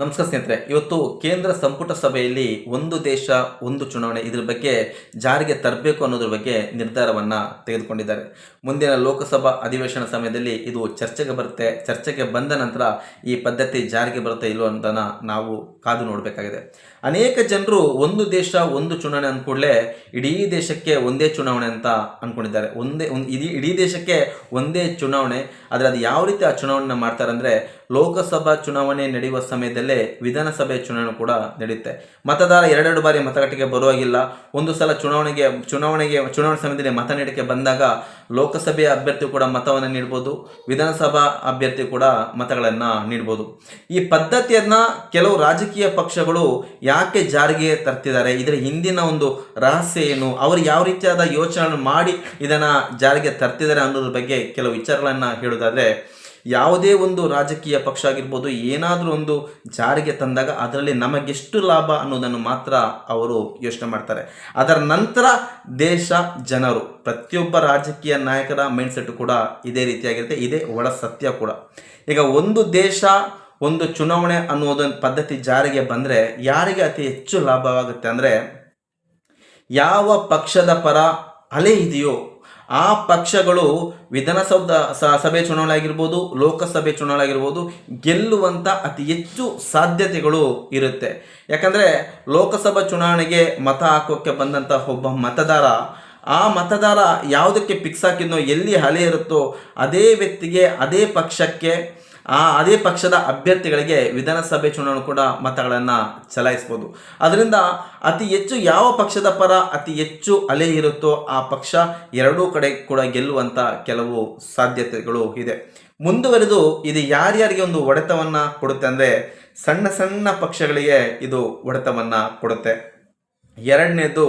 ನಮಸ್ಕಾರ ಸ್ನೇಹಿತರೆ, ಇವತ್ತು ಕೇಂದ್ರ ಸಂಪುಟ ಸಭೆಯಲ್ಲಿ ಒಂದು ದೇಶ, ಒಂದು ಚುನಾವಣೆ ಇದ್ರ ಬಗ್ಗೆ ಜಾರಿಗೆ ತರಬೇಕು ಅನ್ನೋದ್ರ ಬಗ್ಗೆ ನಿರ್ಧಾರವನ್ನು ತೆಗೆದುಕೊಂಡಿದ್ದಾರೆ. ಮುಂದಿನ ಲೋಕಸಭಾ ಅಧಿವೇಶನ ಸಮಯದಲ್ಲಿ ಇದು ಚರ್ಚೆಗೆ ಬರುತ್ತೆ. ಚರ್ಚೆಗೆ ಬಂದ ನಂತರ ಈ ಪದ್ಧತಿ ಜಾರಿಗೆ ಬರುತ್ತೆ ಇಲ್ಲೋ ಅಂತ ನಾವು ಕಾದು ನೋಡಬೇಕಾಗಿದೆ. ಅನೇಕ ಜನರು ಒಂದು ದೇಶ, ಒಂದು ಚುನಾವಣೆ ಅಂದ್ಕೂಡಲೇ ಇಡೀ ದೇಶಕ್ಕೆ ಒಂದೇ ಚುನಾವಣೆ ಅಂತ ಅಂದ್ಕೊಂಡಿದ್ದಾರೆ ಒಂದೇ, ಒಂದು, ಇಡೀ ಇಡೀ ದೇಶಕ್ಕೆ ಒಂದೇ ಚುನಾವಣೆ. ಆದರೆ ಅದು ಯಾವ ರೀತಿ ಆ ಚುನಾವಣೆ ಮಾಡ್ತಾರೆ ಅಂದರೆ ಲೋಕಸಭಾ ಚುನಾವಣೆ ನಡೆಯುವ ಸಮಯದಲ್ಲೇ ವಿಧಾನಸಭೆ ಚುನಾವಣೆ ಕೂಡ ನಡೆಯುತ್ತೆ ಮತದಾರ ಎರಡೆರಡು ಬಾರಿ ಮತಗಟ್ಟೆಗೆ ಬರುವಾಗಿಲ್ಲ. ಒಂದು ಸಲ ಚುನಾವಣೆಗೆ ಚುನಾವಣೆಗೆ, ಚುನಾವಣೆ ಸಮಯದಲ್ಲಿ ಮತ ನೀಡಿಕೆ ಬಂದಾಗ ಲೋಕಸಭೆಯ ಅಭ್ಯರ್ಥಿ ಕೂಡ ಮತವನ್ನು ನೀಡ್ಬೋದು, ವಿಧಾನಸಭಾ ಅಭ್ಯರ್ಥಿ ಕೂಡ ಮತಗಳನ್ನು ನೀಡ್ಬೋದು. ಈ ಪದ್ಧತಿಯನ್ನ ಕೆಲವು ರಾಜಕೀಯ ಪಕ್ಷಗಳು ಯಾಕೆ ಜಾರಿಗೆ ತರ್ತಿದ್ದಾರೆ, ಇದರ ಹಿಂದಿನ ಒಂದು ರಹಸ್ಯ ಏನು, ಅವರು ಯಾವ ರೀತಿಯಾದ ಯೋಚನೆ ಮಾಡಿ ಇದನ್ನು ಜಾರಿಗೆ ತರ್ತಿದ್ದಾರೆ ಅನ್ನೋದ್ರ ಬಗ್ಗೆ ಕೆಲವು ವಿಚಾರಗಳನ್ನು ಹೇಳೋದಾದ್ರೆ ಯಾವುದೇ ಒಂದು ರಾಜಕೀಯ ಪಕ್ಷ ಆಗಿರ್ಬೋದು, ಏನಾದರೂ ಒಂದು ಜಾರಿಗೆ ತಂದಾಗ ಅದರಲ್ಲಿ ನಮಗೆಷ್ಟು ಲಾಭ ಅನ್ನೋದನ್ನು ಮಾತ್ರ ಅವರು ಯೋಚನೆ ಮಾಡ್ತಾರೆ. ಅದರ ನಂತರ ದೇಶ, ಜನರು, ಪ್ರತಿಯೊಬ್ಬ ರಾಜಕೀಯ ನಾಯಕರ ಮೈಂಡ್ಸೆಟ್ ಕೂಡ ಇದೇ ರೀತಿಯಾಗಿರುತ್ತೆ, ಇದೇ ಒಳ ಸತ್ಯ ಕೂಡ. ಈಗ ಒಂದು ದೇಶ, ಒಂದು ಚುನಾವಣೆ ಅನ್ನೋದೊಂದು ಪದ್ಧತಿ ಜಾರಿಗೆ ಬಂದರೆ ಯಾರಿಗೆ ಅತಿ ಹೆಚ್ಚು ಲಾಭವಾಗುತ್ತೆ ಅಂದರೆ, ಯಾವ ಪಕ್ಷದ ಪರ ಅಲೆ ಇದೆಯೋ ಆ ಪಕ್ಷಗಳು ವಿಧಾನಸೌಧ ಸಭೆ ಚುನಾವಣೆ ಆಗಿರ್ಬೋದು ಲೋಕಸಭೆ ಚುನಾವಣೆ ಆಗಿರ್ಬೋದು ಗೆಲ್ಲುವಂಥ ಅತಿ ಹೆಚ್ಚು ಸಾಧ್ಯತೆಗಳು ಇರುತ್ತೆ. ಯಾಕಂದರೆ ಲೋಕಸಭಾ ಚುನಾವಣೆಗೆ ಮತ ಹಾಕೋಕ್ಕೆ ಬಂದಂಥ ಒಬ್ಬ ಮತದಾರ, ಆ ಮತದಾರ ಯಾವುದಕ್ಕೆ ಫಿಕ್ಸ್ ಹಾಕಿದ್ನೋ, ಎಲ್ಲಿ ಹಳೆ ಇರುತ್ತೋ, ಅದೇ ವ್ಯಕ್ತಿಗೆ, ಅದೇ ಪಕ್ಷಕ್ಕೆ ಅದೇ ಪಕ್ಷದ ಅಭ್ಯರ್ಥಿಗಳಿಗೆ ವಿಧಾನಸಭೆ ಚುನಾವಣೆ ಕೂಡ ಮತಗಳನ್ನು ಚಲಾಯಿಸ್ಬೋದು. ಅದರಿಂದ ಅತಿ ಹೆಚ್ಚು ಯಾವ ಪಕ್ಷದ ಪರ ಅತಿ ಹೆಚ್ಚು ಅಲೆ ಇರುತ್ತೋ ಆ ಪಕ್ಷ ಎರಡೂ ಕಡೆ ಕೂಡ ಗೆಲ್ಲುವಂಥ ಕೆಲವು ಸಾಧ್ಯತೆಗಳು ಇದೆ. ಮುಂದುವರೆದು ಇದು ಯಾರ್ಯಾರಿಗೆ ಒಂದು ಹೊಡೆತವನ್ನು ಕೊಡುತ್ತೆ ಅಂದರೆ ಸಣ್ಣ ಸಣ್ಣ ಪಕ್ಷಗಳಿಗೆ ಇದು ಹೊಡೆತವನ್ನು ಕೊಡುತ್ತೆ. ಎರಡನೇದು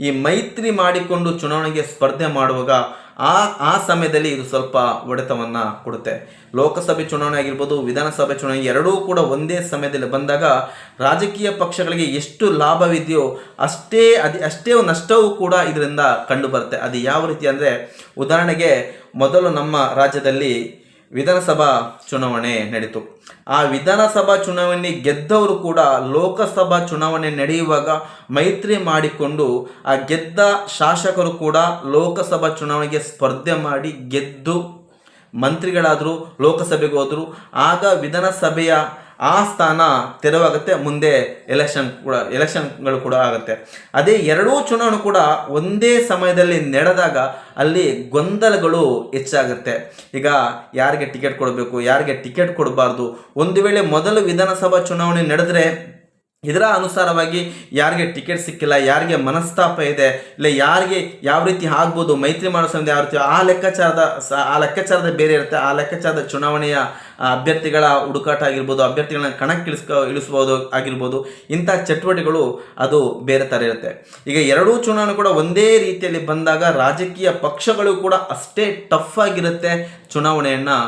ಈ ಮೈತ್ರಿ ಮಾಡಿಕೊಂಡು ಚುನಾವಣೆಗೆ ಸ್ಪರ್ಧೆ ಮಾಡುವಾಗ ಆ ಆ ಸಮಯದಲ್ಲಿ ಇದು ಸ್ವಲ್ಪ ಹೊಡೆತವನ್ನು ಕೊಡುತ್ತೆ. ಲೋಕಸಭೆ ಚುನಾವಣೆ ಆಗಿರ್ಬೋದು, ವಿಧಾನಸಭೆ ಚುನಾವಣೆ, ಎರಡೂ ಕೂಡ ಒಂದೇ ಸಮಯದಲ್ಲಿ ಬಂದಾಗ ರಾಜಕೀಯ ಪಕ್ಷಗಳಿಗೆ ಎಷ್ಟು ಲಾಭವಿದೆಯೋ ಅಷ್ಟೇ, ಅದು, ಅಷ್ಟೇ ನಷ್ಟವೂ ಕೂಡ ಇದರಿಂದ ಕಂಡು ಬರುತ್ತೆ ಅದು ಯಾವ ರೀತಿ ಅಂದರೆ, ಉದಾಹರಣೆಗೆ ಮೊದಲು ನಮ್ಮ ರಾಜ್ಯದಲ್ಲಿ ವಿಧಾನಸಭಾ ಚುನಾವಣೆ ನಡೀತು. ಆ ವಿಧಾನಸಭಾ ಚುನಾವಣೆ ಗೆದ್ದವರು ಕೂಡ ಲೋಕಸಭಾ ಚುನಾವಣೆ ನಡೆಯುವಾಗ ಮೈತ್ರಿ ಮಾಡಿಕೊಂಡು, ಆ ಗೆದ್ದ ಶಾಸಕರು ಕೂಡ ಲೋಕಸಭಾ ಚುನಾವಣೆಗೆ ಸ್ಪರ್ಧೆ ಮಾಡಿ ಗೆದ್ದು, ಮಂತ್ರಿಗಳಾದರೂ ಲೋಕಸಭೆಗೆ ಹೋದರು. ಆಗ ವಿಧಾನಸಭೆಯ ಆ ಸ್ಥಾನ ತೆರವಾಗುತ್ತೆ, ಮುಂದೆ ಎಲೆಕ್ಷನ್ ಕೂಡ ಎಲೆಕ್ಷನ್ಗಳು ಕೂಡ ಆಗುತ್ತೆ. ಅದೇ ಎರಡೂ ಚುನಾವಣೆ ಕೂಡ ಒಂದೇ ಸಮಯದಲ್ಲಿ ನಡೆದಾಗ ಅಲ್ಲಿ ಗೊಂದಲಗಳು ಹೆಚ್ಚಾಗುತ್ತೆ. ಈಗ ಯಾರಿಗೆ ಟಿಕೆಟ್ ಕೊಡಬೇಕು, ಯಾರಿಗೆ ಟಿಕೆಟ್ ಕೊಡಬಾರ್ದು? ಒಂದು ವೇಳೆ ಮೊದಲು ವಿಧಾನಸಭಾ ಚುನಾವಣೆ ನಡೆದ್ರೆ ಇದರ ಅನುಸಾರವಾಗಿ ಯಾರಿಗೆ ಟಿಕೆಟ್ ಸಿಕ್ಕಿಲ್ಲ, ಯಾರಿಗೆ ಮನಸ್ತಾಪ ಇದೆ, ಇಲ್ಲ ಯಾರಿಗೆ ಯಾವ ರೀತಿ ಆಗ್ಬೋದು, ಮೈತ್ರಿ ಮಾಡೋ ಸಂಬಂಧ ಯಾವ ರೀತಿ, ಆ ಲೆಕ್ಕಾಚಾರದ ಆ ಲೆಕ್ಕಾಚಾರದ ಬೇರೆ ಇರುತ್ತೆ. ಆ ಲೆಕ್ಕಾಚಾರದ ಚುನಾವಣೆಯ ಅಭ್ಯರ್ಥಿಗಳ ಹುಡುಕಾಟ ಆಗಿರ್ಬೋದು, ಅಭ್ಯರ್ಥಿಗಳನ್ನ ಕಣಕ್ಕೆ ಇಳಿಸ್ಬೋದು ಆಗಿರ್ಬೋದು, ಇಂಥ ಚಟುವಟಿಕೆಗಳು ಅದು ಬೇರೆ ಥರ ಇರುತ್ತೆ. ಈಗ ಎರಡೂ ಚುನಾವಣೆ ಕೂಡ ಒಂದೇ ರೀತಿಯಲ್ಲಿ ಬಂದಾಗ ರಾಜಕೀಯ ಪಕ್ಷಗಳು ಕೂಡ ಅಷ್ಟೇ ಟಫ್ ಆಗಿರುತ್ತೆ ಚುನಾವಣೆಯನ್ನು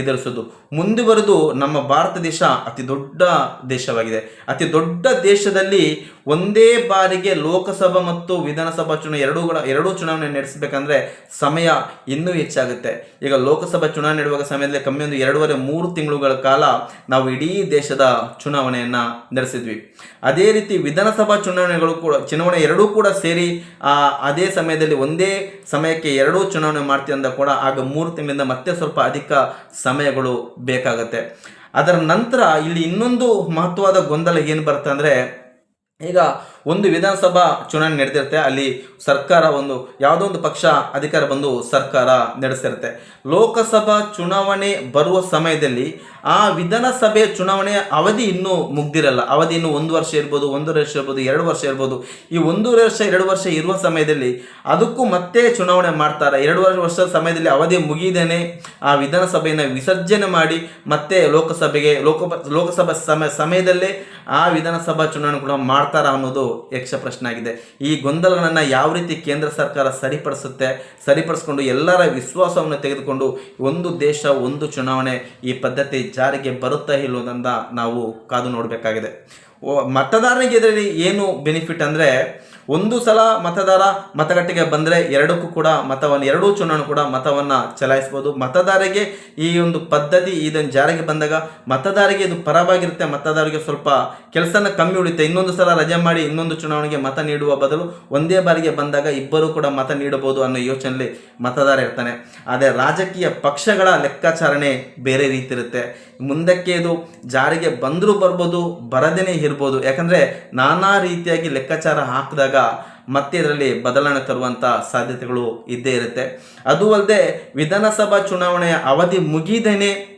ಎದುರಿಸೋದು. ಮುಂದುವರೆದು ನಮ್ಮ ಭಾರತ ದೇಶ ಅತಿ ದೊಡ್ಡ ದೇಶವಾಗಿದೆ. ಅತಿ ದೊಡ್ಡ ದೇಶದಲ್ಲಿ ಒಂದೇ ಬಾರಿಗೆ ಲೋಕಸಭಾ ಮತ್ತು ವಿಧಾನಸಭಾ ಚುನಾವಣೆ ಎರಡೂ ಕೂಡ, ಎರಡೂ ಚುನಾವಣೆ ನಡೆಸಬೇಕಂದ್ರೆ ಸಮಯ ಇನ್ನೂ ಹೆಚ್ಚಾಗುತ್ತೆ. ಈಗ ಲೋಕಸಭಾ ಚುನಾವಣೆ ನಡೆಯುವಾಗ ಸಮಯದಲ್ಲಿ ಕಮ್ಮಿ ಒಂದು ಎರಡೂವರೆ, ಮೂರು ತಿಂಗಳುಗಳ ಕಾಲ ನಾವು ಇಡೀ ದೇಶದ ಚುನಾವಣೆಯನ್ನು ನಡೆಸಿದ್ವಿ. ಅದೇ ರೀತಿ ವಿಧಾನಸಭಾ ಚುನಾವಣೆಗಳು ಕೂಡ, ಚುನಾವಣೆ ಎರಡೂ ಕೂಡ ಸೇರಿ ಅದೇ ಸಮಯದಲ್ಲಿ ಒಂದೇ ಸಮಯಕ್ಕೆ ಎರಡೂ ಚುನಾವಣೆ ಮಾಡ್ತೀವಿ ಅಂದ ಕೂಡ ಆಗ ಮೂರು ತಿಂಗಳಿಂದ ಮತ್ತೆ ಸ್ವಲ್ಪ ಅಧಿಕ ಸಮಯಗಳು ಬೇಕಾಗತ್ತೆ. ಅದರ ನಂತರ ಇಲ್ಲಿ ಇನ್ನೊಂದು ಮಹತ್ವದ ಗೊಂದಲ ಏನು ಬರುತ್ತೆ ಅಂದರೆ ಈಗ ಒಂದು ವಿಧಾನಸಭಾ ಚುನಾವಣೆ ನಡೆದಿರುತ್ತೆ, ಅಲ್ಲಿ ಸರ್ಕಾರ ಒಂದು, ಯಾವುದೋ ಒಂದು ಪಕ್ಷ ಅಧಿಕಾರ ಬಂದು ಸರ್ಕಾರ ನಡೆಸಿರುತ್ತೆ. ಲೋಕಸಭಾ ಚುನಾವಣೆ ಬರುವ ಸಮಯದಲ್ಲಿ ಆ ವಿಧಾನಸಭೆ ಚುನಾವಣೆಯ ಅವಧಿ ಇನ್ನೂ ಮುಗ್ದಿರಲ್ಲ. ಅವಧಿ ಇನ್ನೂ ಒಂದು ವರ್ಷ ಇರ್ಬೋದು, ಒಂದೂವರೆ ವರ್ಷ ಇರ್ಬೋದು, ಎರಡು ವರ್ಷ ಇರ್ಬೋದು. ಈ ಒಂದೂವರೆ ವರ್ಷ, ಎರಡು ವರ್ಷ ಇರುವ ಸಮಯದಲ್ಲಿ ಅದಕ್ಕೂ ಮತ್ತೆ ಚುನಾವಣೆ ಮಾಡ್ತಾರೆ. ಎರಡು ವರ್ಷ ಸಮಯದಲ್ಲಿ ಅವಧಿ ಮುಗಿದೇನೆ ಆ ವಿಧಾನಸಭೆಯನ್ನು ವಿಸರ್ಜನೆ ಮಾಡಿ ಮತ್ತೆ ಲೋಕಸಭೆಗೆ ಲೋಕ ಲೋಕಸಭಾ ಸಮ, ಸಮಯದಲ್ಲೇ ಆ ವಿಧಾನಸಭಾ ಚುನಾವಣೆ ಕೂಡ ಮಾಡ್ತಾರ ಅನ್ನೋದು ಯಕ್ಷ ಪ್ರಶ್ನೆ ಆಗಿದೆ. ಈ ಗೊಂದಲಗಳನ್ನು ಯಾವ ರೀತಿ ಕೇಂದ್ರ ಸರ್ಕಾರ ಸರಿಪಡಿಸುತ್ತೆ, ಸರಿಪಡಿಸ್ಕೊಂಡು ಎಲ್ಲರ ವಿಶ್ವಾಸವನ್ನು ತೆಗೆದುಕೊಂಡು ಒಂದು ದೇಶ, ಒಂದು ಚುನಾವಣೆ ಈ ಪದ್ಧತಿ ಜಾರಿಗೆ ಬರುತ್ತಾ ಇಲ್ಲೋದನ್ನು ನಾವು ಕಾದು ನೋಡಬೇಕಾಗಿದೆ. ಮತದಾರನಿಗೆ ಇದರಲ್ಲಿ ಏನು ಬೆನಿಫಿಟ್ ಅಂದರೆ ಒಂದು ಸಲ ಮತದಾರ ಮತಗಟ್ಟೆಗೆ ಬಂದರೆ ಎರಡಕ್ಕೂ ಕೂಡ ಮತವನ್ನು, ಎರಡೂ ಚುನಾವಣೆ ಕೂಡ ಮತವನ್ನು ಚಲಾಯಿಸ್ಬೋದು. ಮತದಾರರಿಗೆ ಈ ಒಂದು ಪದ್ಧತಿ ಇದನ್ನು ಜಾರಿಗೆ ಬಂದಾಗ ಮತದಾರರಿಗೆ ಇದು ಪರವಾಗಿರುತ್ತೆ. ಮತದಾರರಿಗೆ ಸ್ವಲ್ಪ ಕೆಲಸನ ಕಮ್ಮಿ ಉಳಿತೆ ಇನ್ನೊಂದು ಸಲ ರಜೆ ಮಾಡಿ ಇನ್ನೊಂದು ಚುನಾವಣೆಗೆ ಮತ ನೀಡುವ ಬದಲು ಒಂದೇ ಬಾರಿಗೆ ಬಂದಾಗ ಇಬ್ಬರೂ ಕೂಡ ಮತ ನೀಡಬಹುದು ಅನ್ನೋ ಯೋಚನೆಯಲ್ಲಿ ಮತದಾರ ಇರ್ತಾನೆ. ಆದರೆ ರಾಜಕೀಯ ಪಕ್ಷಗಳ ಲೆಕ್ಕಾಚಾರಣೆ ಬೇರೆ ರೀತಿ ಇರುತ್ತೆ. ಮುಂದಕ್ಕೆ ಇದು ಜಾರಿಗೆ ಬಂದರೂ ಬರ್ಬೋದು ಬರದೇ ಇರ್ಬೋದು. ಯಾಕಂದರೆ ನಾನಾ ರೀತಿಯಾಗಿ ಲೆಕ್ಕಾಚಾರ ಹಾಕಿದಾಗ ಮತ್ತೆ ಇದರಲ್ಲಿ ಬದಲಾವಣೆ ತರುವಂಥ ಸಾಧ್ಯತೆಗಳು ಇದ್ದೇ ಇರುತ್ತೆ. ಅದು ಅಲ್ಲದೆ ವಿಧಾನಸಭಾ ಚುನಾವಣೆಯ ಅವಧಿ ಮುಗಿದೇನೆ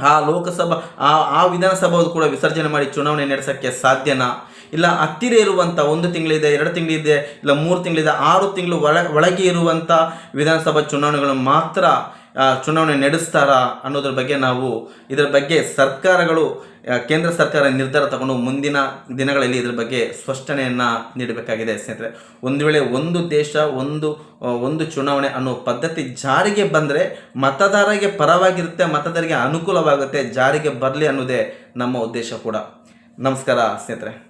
ಆ ಲೋಕಸಭಾ, ಆ ಆ ವಿಧಾನಸಭಾ ಕೂಡ ವಿಸರ್ಜನೆ ಮಾಡಿ ಚುನಾವಣೆ ನಡೆಸೋಕ್ಕೆ ಸಾಧ್ಯನಾ? ಇಲ್ಲ ಹತ್ತಿರ ಇರುವಂಥ ಒಂದು ತಿಂಗಳಿದೆ, ಎರಡು ತಿಂಗಳಿದೆ, ಇಲ್ಲ ಮೂರು ತಿಂಗಳಿದೆ, ಆರು ತಿಂಗಳು ಒಳ, ಒಳಗೆ ಇರುವಂಥ ವಿಧಾನಸಭಾ ಚುನಾವಣೆಗಳನ್ನು ಮಾತ್ರ ಚುನಾವಣೆ ನಡೆಸ್ತಾರಾ ಅನ್ನೋದ್ರ ಬಗ್ಗೆ ನಾವು ಇದರ ಬಗ್ಗೆ ಸರ್ಕಾರಗಳು ಕೇಂದ್ರ ಸರ್ಕಾರ ನಿರ್ಧಾರ ತಗೊಂಡು ಮುಂದಿನ ದಿನಗಳಲ್ಲಿ ಇದ್ರ ಬಗ್ಗೆ ಸ್ಪಷ್ಟನೆಯನ್ನು ನೀಡಬೇಕಾಗಿದೆ ಸ್ನೇಹಿತರೆ. ಒಂದು ವೇಳೆ ಒಂದು ದೇಶ, ಒಂದು ಒಂದು ಚುನಾವಣೆ ಅನ್ನೋ ಪದ್ಧತಿ ಜಾರಿಗೆ ಬಂದರೆ ಮತದಾರರಿಗೆ ಪರವಾಗಿರುತ್ತೆ, ಮತದಾರರಿಗೆ ಅನುಕೂಲವಾಗುತ್ತೆ, ಜಾರಿಗೆ ಬರಲಿ ಅನ್ನೋದೇ ನಮ್ಮ ಉದ್ದೇಶ ಕೂಡ. ನಮಸ್ಕಾರ ಸ್ನೇಹಿತರೆ.